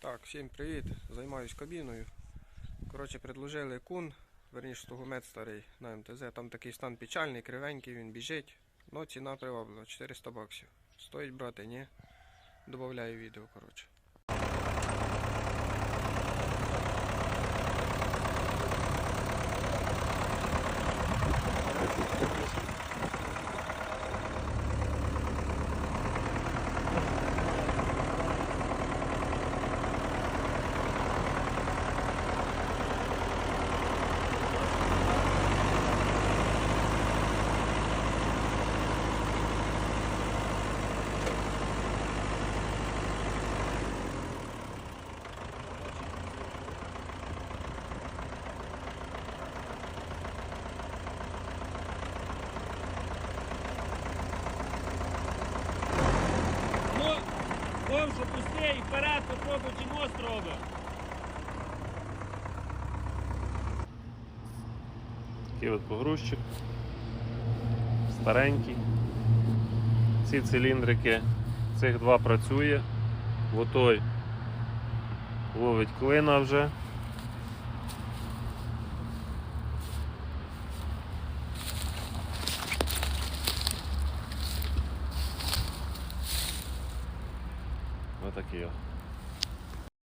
Так, всім привіт. Займаюсь кабіною. Коротше, предложили кун, верніше стогумет старий на МТЗ. Там такий стан печальний, кривенький, він біжить. Ну, ціна приваблива, 400 баксів. Стоїть брати, ні? Добавляю відео, коротше. Ну, ковшу пусти і вперед попробуй чи мост робить. Такий от погрузчик. Старенький. Ці циліндрики, цих два працює. Отой ловить клина вже. Отакий.